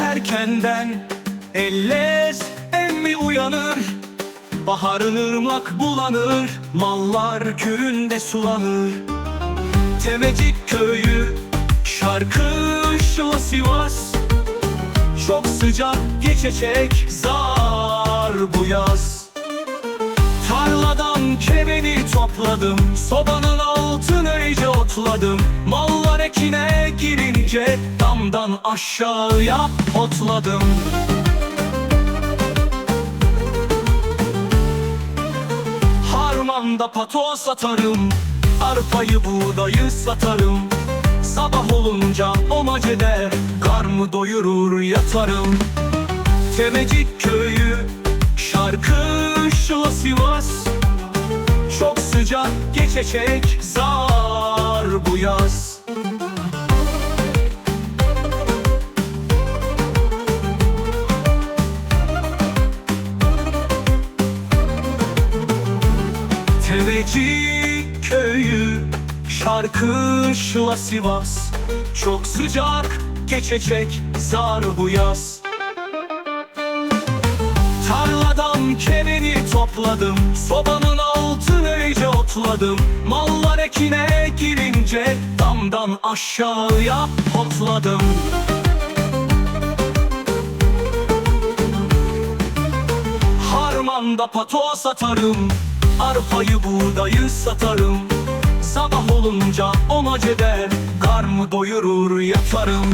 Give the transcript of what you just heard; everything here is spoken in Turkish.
erkenden Ellez emmi uyanır? Baharın ırmak bulanır Mallar köyünde sulanır. Temecik köyü Şarkı şu Sivas. Çok sıcak geçecek Zar bu yaz. Tarladan kemeni topladım Sobanın altını iyice otladım. Ekine girince Damdan aşağıya otladım. Harmanda pato satarım Arpayı buğdayı satarım. Sabah olunca omac eder Karnımı doyurur yatarım. Temecik köyü Şarkı şu Sivas. Çok sıcak geçecek Zar bu yaz Tevecik köyü Şarkı şu Sivas. Çok sıcak geçecek Zar bu yaz. Tarladan kemeni topladım Sobanın altını iyice otladım. Mallar ekine girince Damdan aşağıya hotladım Harmanda pato satarım Arpayı buğdayı satarım. Sabah olunca omac eder Karnımı doyurur yatarım